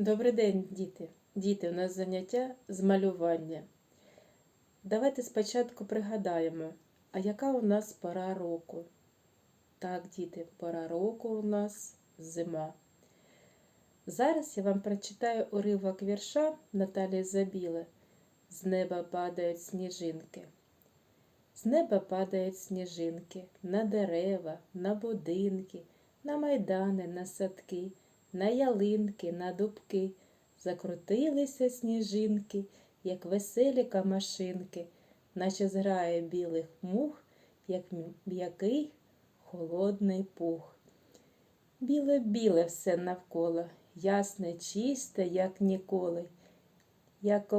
Добрий день, діти. Діти, у нас заняття з малювання. Давайте спочатку пригадаємо, а яка у нас пора року? Так, діти, пора року у нас зима. Зараз я вам прочитаю уривок вірша Наталії Забіле. З неба падають сніжинки. З неба падають сніжинки на дерева, на будинки, на майдани, на садки, на ялинки, на дубки. Закрутилися сніжинки, як веселі камашинки, наче зграє білих мух, як м'який холодний пух. Біле-біле все навколо, ясне, чисте, як ніколи, як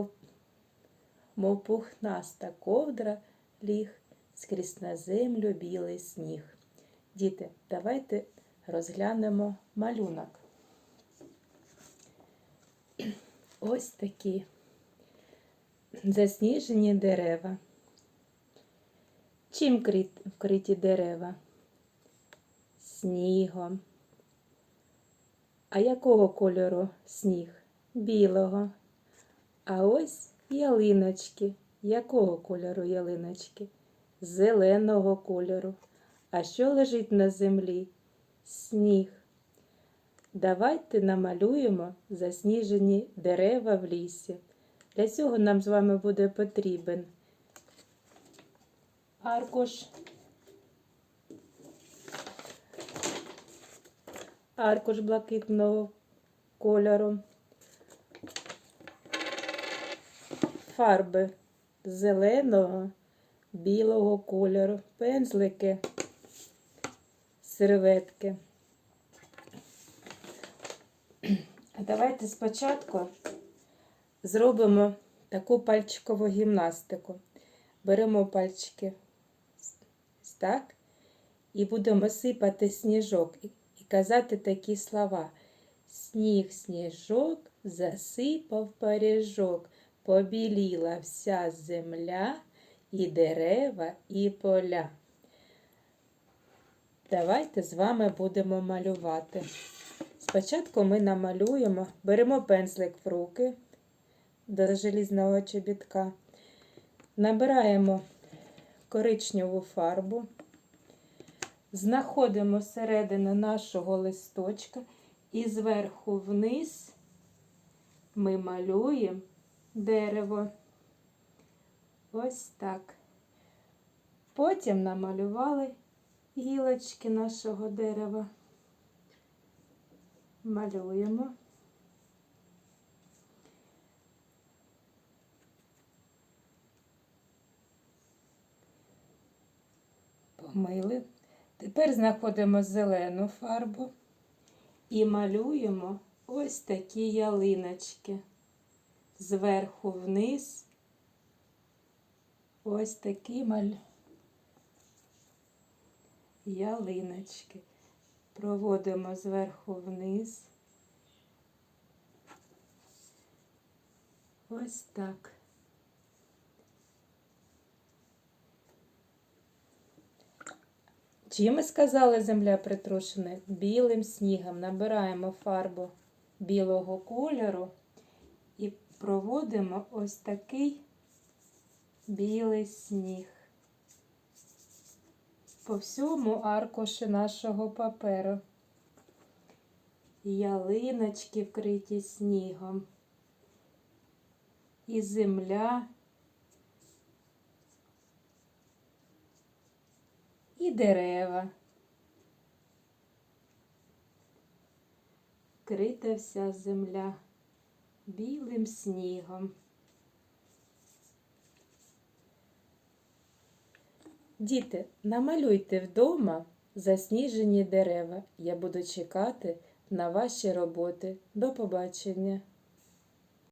мов пухнаста ковдра ліг скрізь на землю білий сніг. Діти, давайте розглянемо малюнок. Ось такі засніжені дерева. Чим вкриті дерева? Снігом. А якого кольору сніг? Білого. А ось ялиночки. Якого кольору ялиночки? Зеленого кольору. А що лежить на землі? Сніг. Давайте намалюємо засніжені дерева в лісі. Для цього нам з вами буде потрібен аркуш, аркуш блакитного кольору, фарби зеленого, білого кольору, пензлики, серветки. Давайте спочатку зробимо таку пальчикову гімнастику. Беремо пальчики так і будемо сипати сніжок і казати такі слова. Сніг, сніжок, засипав паріжок, побіліла вся земля, і дерева, і поля. Давайте з вами будемо малювати. Спочатку ми намалюємо, беремо пензлик в руки до желізного чобітка, набираємо коричневу фарбу, знаходимо середину нашого листочка і зверху вниз ми малюємо дерево. Ось так. Потім намалювали гілочки нашого дерева малюємо. Помили. Тепер знаходимо зелену фарбу і малюємо ось такі ялиночки. Зверху вниз. Ось такі маль... ялиночки проводимо зверху вниз. Ось так. Чим ми сказали земля притрушена? Білим снігом. Набираємо фарбу білого кольору і проводимо ось такий білий сніг по всьому аркуші нашого паперу. Ялиночки вкриті снігом. І земля. І дерева. Вкрита вся земля білим снігом. Діти, намалюйте вдома засніжені дерева. Я буду чекати на ваші роботи. До побачення!